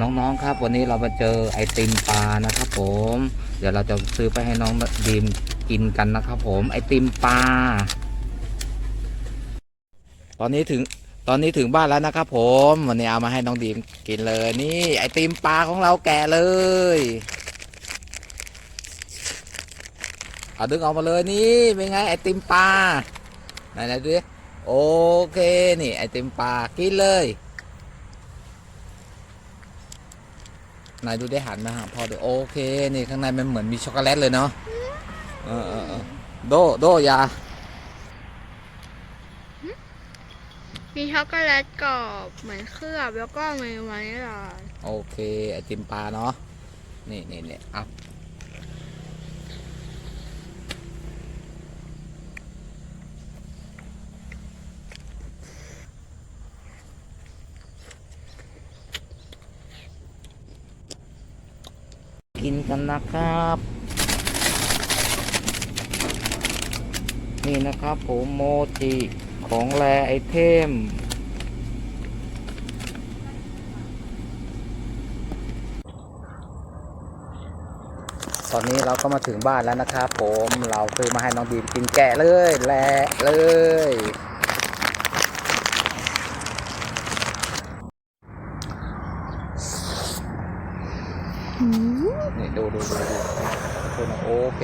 น้องๆครับ วันนี้เรามาเจอไอติมปลานะครับ ผม เดี๋ยวเราจะซื้อไปให้น้องดีมกินกันนะครับ ผมไอติมปลาตอนนี้ถึงตอนนี้ถึงบ้านแล้วนะครับ ผมวันนี้เอามาให้น้องดีมกินเลย นี่ไอติมปลาของเราแก่เลยเอาดึงออกมาเลยนี่เป็นไงไอติมปลาไหนๆดูดิโอเคนี่ไอติมปลากินเลย นายดูได้หันมาหาพ่อดูโอเคนี่ข้างในมันเหมือนมีช็อกโกแลตเลยเนาะเออเออเออโดโดอยามีช็อกโกแลตกรอบเหมือนเคลือบแล้วก็มีวานิลลาโอเคไอติมปลาเนาะนี่นี่นี่เอา กันนะครับ นี่นะครับผมโมจิของแรไอเทมตอนนี้เราก็มาถึงบ้านแล้วนะครับผมเราซื้อมาให้น้องดีมกินแกะเลยแหละเลย นี่ดูดูดูดูดูนโอเค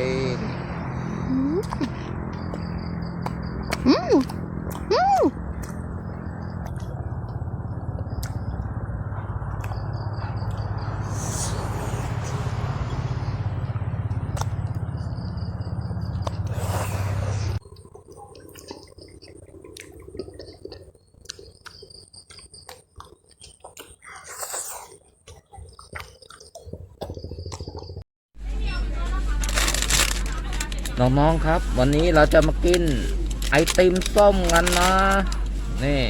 อืม น้องๆครับ วันนี้เราจะมากินไอติมส้มกันนะ นี่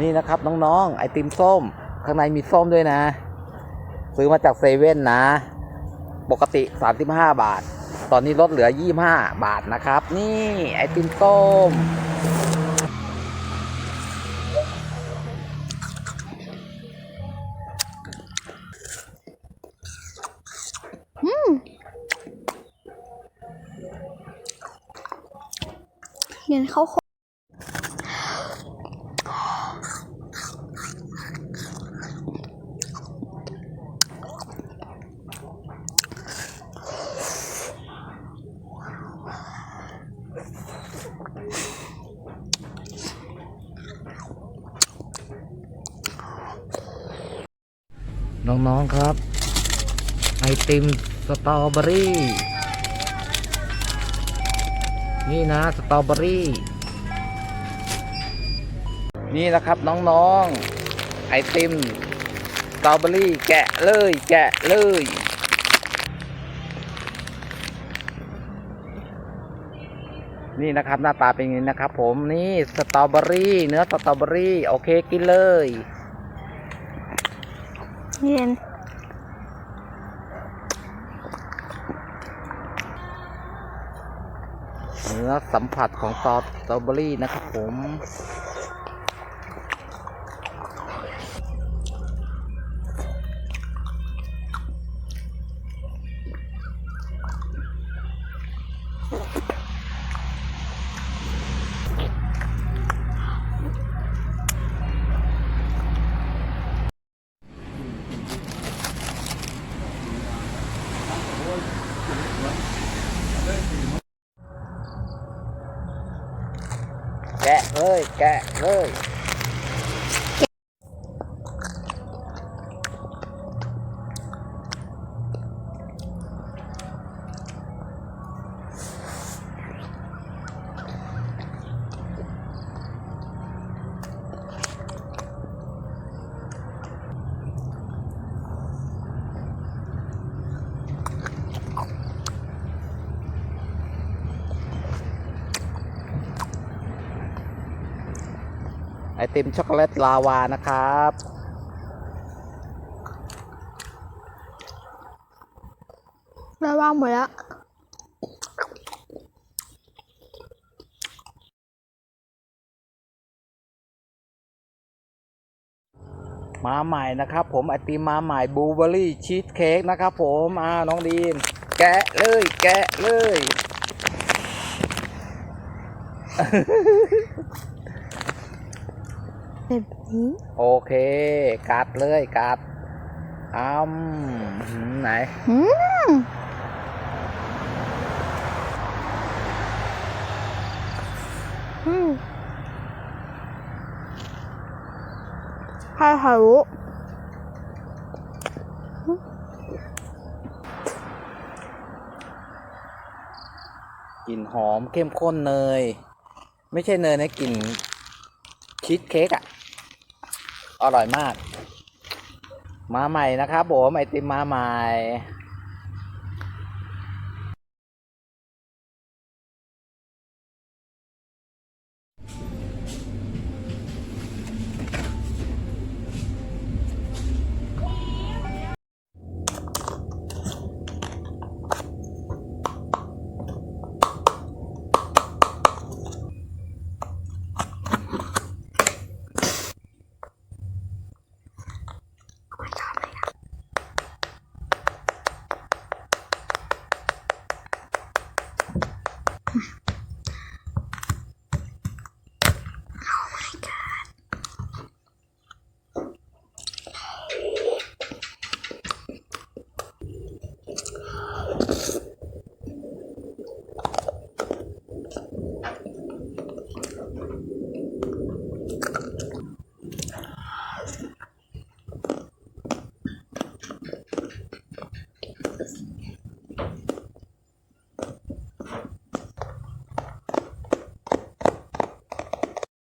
นี่นะครับน้องๆ ไอติมส้ม ข้างในมีส้มด้วยนะ ซื้อมาจากเซเว่นนะ ปกติ 35 บาท ตอนนี้ลดเหลือ 25 บาทนะครับ นี่ไอติมส้ม เงินเข้าคน้อง ๆ ครับ ไอติม สตรอเบอรี่ นี่นะสตรอเบอรี่ นี่นะครับน้องๆ ไอติมสตรอเบอรี่ แกะเลย แกะเลย นี่นะครับหน้าตาเป็นอย่างนี้นะครับ ผมนี่สตรอเบอรี่ เนื้อสตรอเบอรี่ โอเคกินเลย เย็น นื้อสัมผัสของซอสสตรอเบอรี่นะครับผม แกะ เลยแกะเลย ติมช็อกโกแลตลาวานะครับระวังหมดแล้วมาใหม่นะครับผมไอติมมาใหม่บลูเบอรี่ชีสเค้กนะครับผมอ่าน้องดีนแกะเลย แกะเลย แบบนี้ โอเค กัดเลยกัดอ้ำหืมไหนอืมอืมใครใครรู้กลิ่นหอมเข้มข้นเนย ไม่ใช่เนยนะกลิ่นชีสเค้กอะ อร่อยมาก มาใหม่นะครับผมไอติมมาใหม่